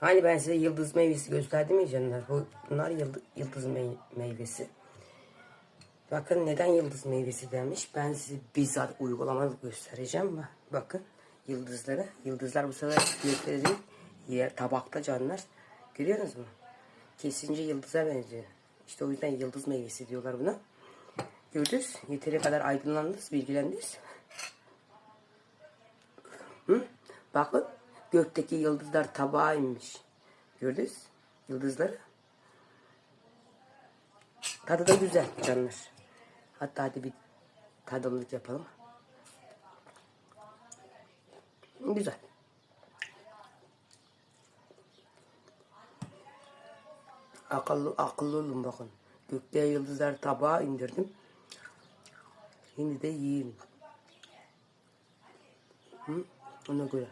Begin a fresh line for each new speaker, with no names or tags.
Hani ben size yıldız meyvesi gösterdim ya canlar. Bu, bunlar yıldız, yıldız mey- meyvesi. Bakın neden yıldız meyvesi demiş. Ben size bizzat uygulamalı göstereceğim. Bak- Bakın yıldızları. Yıldızlar bu sefer gökte değil. Yer, tabakta canlar. Görüyorsunuz mu? Kesince yıldıza benziyor. İşte o yüzden yıldız meyvesi diyorlar buna. Gördünüz. Yeteri kadar aydınlandınız, bilgilendiniz. Hı? Bakın gökteki yıldızlar tabağa inmiş. Gördünüz yıldızları. Tadı da güzel canlar. Hatta hadi bir tadımlık yapalım. Güzel. Akıllı, akıllı olun bakın. Gökte yıldızlar tabağa indirdim. Şimdi de yiyin. Hı? Ona göre.